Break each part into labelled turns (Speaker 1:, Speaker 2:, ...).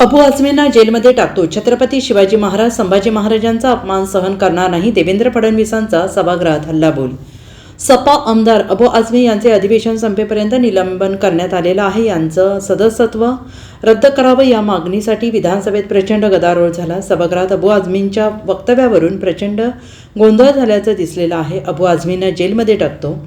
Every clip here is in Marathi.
Speaker 1: अबू आझमींना जेलमध्ये टाकतो. छत्रपती शिवाजी महाराज संभाजी महाराजांचा अपमान सहन करणार नाही देवेंद्र फडणवीसांचा सभागृहात हल्लाबोल. सपा आमदार अबू आझमी यांचे अधिवेशन संपेपर्यंत निलंबन करण्यात आलेलं आहे. यांचं सदस्यत्व रद्द करावं या मागणीसाठी विधानसभेत प्रचंड गदारोळ झाला. सभागृहात अबू आझमींच्या वक्तव्यावरून प्रचंड गोंधळ झाल्याचं दिसलेलं आहे. अबू आझमींना जेलमध्ये टाकतो.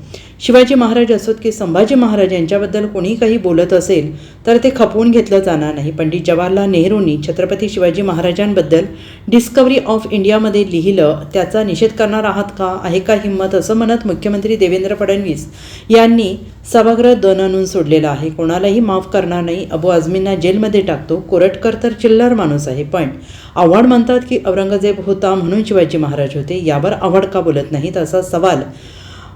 Speaker 1: शिवाजी महाराज असोत की संभाजी महाराज यांच्याबद्दल कोणी काही बोलत असेल तर ते खपवून घेतलं जाणार नाही. पंडित जवाहरलाल नेहरूंनी छत्रपती शिवाजी महाराजांबद्दल डिस्कवरी ऑफ इंडियामध्ये लिहिलं त्याचा निषेध करणार आहात का? आहे का हिंमत? असं म्हणत मुख्यमंत्री देवेंद्र फडणवीस यांनी सभागृह दोन आणून सोडलेला आहे. कोणालाही माफ करणार नाही. अबू आझमींना जेलमध्ये टाकतो. कोरटकर तर चिल्लर माणूस आहे. पण आव्हाड म्हणतात की औरंगजेब होता म्हणून शिवाजी महाराज होते. यावर आव्हाड का बोलत नाहीत? असा सवाल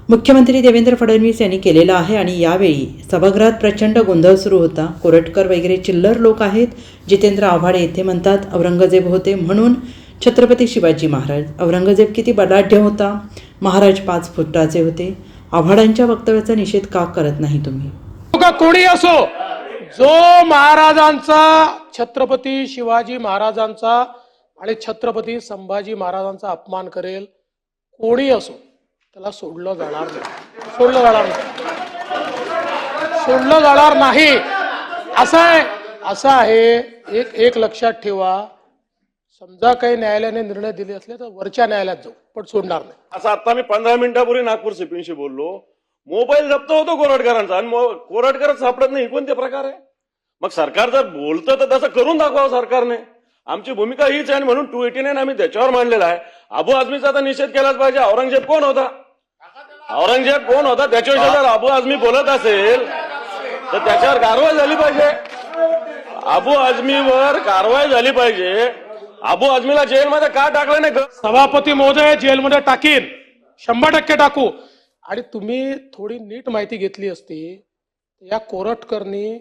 Speaker 1: मुख्यमंत्री देवेंद्र फडणवीस यांनी केलेला आहे आणि यावेळी सभागृहात प्रचंड गोंधळ सुरू होता. कोरटकर वगैरे चिल्लर लोक आहेत. जितेंद्र आव्हाड येथे म्हणतात औरंगजेब होते म्हणून छत्रपती शिवाजी महाराज. औरंगजेब किती बलाढ्य होता. महाराज पाच फुटाचे होते. आव्हाडांच्या वक्तव्याचा निषेध का करत नाही तुम्ही?
Speaker 2: का कोणी असो जो महाराजांचा छत्रपती शिवाजी महाराजांचा आणि छत्रपती संभाजी महाराजांचा अपमान करेल कोणी असो. त्याला सोडलं जाणार नाही. सोडलं जाणार नाही. सोडलं जाणार नाही. असं आहे असं आहे. एक एक लक्षात ठेवा. समजा काही न्यायालयाने निर्णय दिले असले तर वरच्या न्यायालयात जाऊ पण सोडणार नाही.
Speaker 3: असं आता मी पंधरा मिनिटापूर्वी नागपूर सिपिंगशी बोललो. मोबाईल जप्त होतो कोरटकरांचा आणि मो- कोरटकरच सापडत नाही. कोणते प्रकार आहे? मग सरकार जर बोलतं तर तसं करून दाखवावं सरकारने. आमची भूमिका हीच आहे आणि म्हणून टू एटी नाईन आम्ही त्याच्यावर मांडलेला आहे. अबू आझमीचा तर निषेध केलाच पाहिजे. औरंगजेब कोण होता? औरंगजेब कोण होता? त्याच्याविषयी जर अबू आझमी बोलत असेल तर त्याच्यावर कारवाई झाली पाहिजे. अबू आझमीवर कारवाई झाली पाहिजे. अबू आझमीला जेलमध्ये का टाकलं नाही?
Speaker 2: सभापती महोदय जेलमध्ये टाकीन. शंभर टक्के टाकू. आणि तुम्ही थोडी नीट माहिती घेतली असती या कोरटकरनी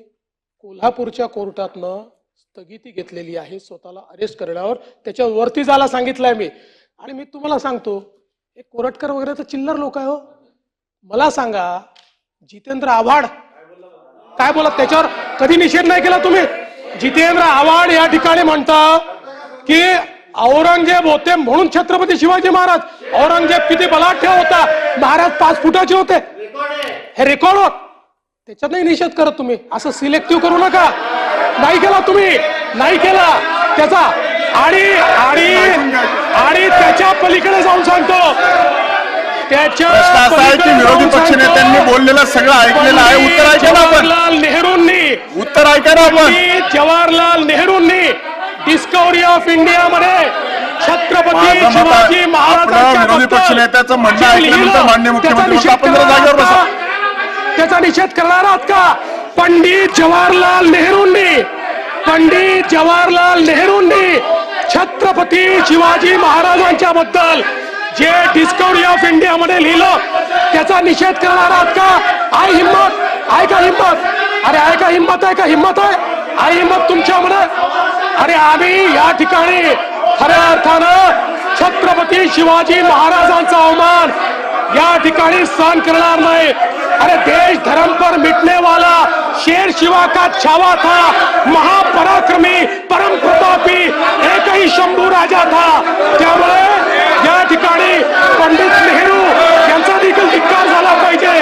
Speaker 2: कोल्हापूरच्या कोर्टातनं स्थगिती घेतलेली आहे स्वतःला अरेस्ट करण्यावर. त्याच्या वरती जायला सांगितलंय मी. आणि मी तुम्हाला सांगतो हे कोरटकर वगैरे तर चिल्लर लोक आहे हो. मला सांगा जितेंद्र आव्हाड काय बोला त्याच्यावर? कधी निषेध नाही केला तुम्ही? जितेंद्र आव्हाड या ठिकाणी म्हणता की औरंगजेब होते म्हणून छत्रपती शिवाजी महाराज. औरंगजेब किती बलाढ्य होता. महाराज पाच फुटाचे होते. हे रेकॉर्ड होत त्याच्यात नाही निषेध करत तुम्ही. असं सिलेक्टिव्ह करू नका. नाही केला तुम्ही. नाही केला. त्याचा आणि आणि आणि त्याच्या पलीकडे जाऊन त्याच्या
Speaker 4: प्रश्न असा आहे की विरोधी पक्षनेत्यांनी बोललेलं सगळं ऐकलेलं आहे. उत्तर ऐका ना आपण.
Speaker 2: जवाहरलाल नेहरूंनी
Speaker 4: उत्तर ऐका ना आपण.
Speaker 2: पंडित जवाहरलाल नेहरूंनी डिस्कवरी ऑफ इंडिया मध्ये छत्रपती
Speaker 4: माझं मत
Speaker 2: शिवाजी महाराजांच्या
Speaker 4: विरोधी
Speaker 2: बद्दल
Speaker 4: पक्षनेत्याचं म्हणणं
Speaker 2: जे
Speaker 4: ऐकल्यानंतर
Speaker 2: लिहिलं,
Speaker 4: माननीय
Speaker 2: त्याचा
Speaker 4: मुख्यमंत्री
Speaker 2: निषेध
Speaker 4: आपण जरा
Speaker 2: करणार
Speaker 4: जागेवर
Speaker 2: आहात
Speaker 4: बसा.
Speaker 2: का? त्याचा निषेध करणार आहात का? पंडित जवाहरलाल नेहरूंनी पंडित जवाहरलाल नेहरूंनी छत्रपती शिवाजी महाराजांच्या बद्दल डिस्कवरी ऑफ इंडिया मध्ये लिहिलं. त्याचा निषेध करणार आहात का? आय हिंमत आहे का हिंमत? अरे आहे का हिंमत आहे का हिंमत आहे? आई हिंमत तुमच्यामध्ये अरे आम्ही या ठिकाणी खऱ्या अर्थानं छत्रपती शिवाजी महाराजांचा अवमान या ठिकाणी सहन करणार नाही. अरे देश धर्म पर मिटने वाला शेर शिवा का छावा था? महापराक्रमी परम प्रतापी एकही शंभू राजा था? त्यामुळे या ठिकाणी पंडित नेहरू यांचा देखील धिक्कार झाला पाहिजे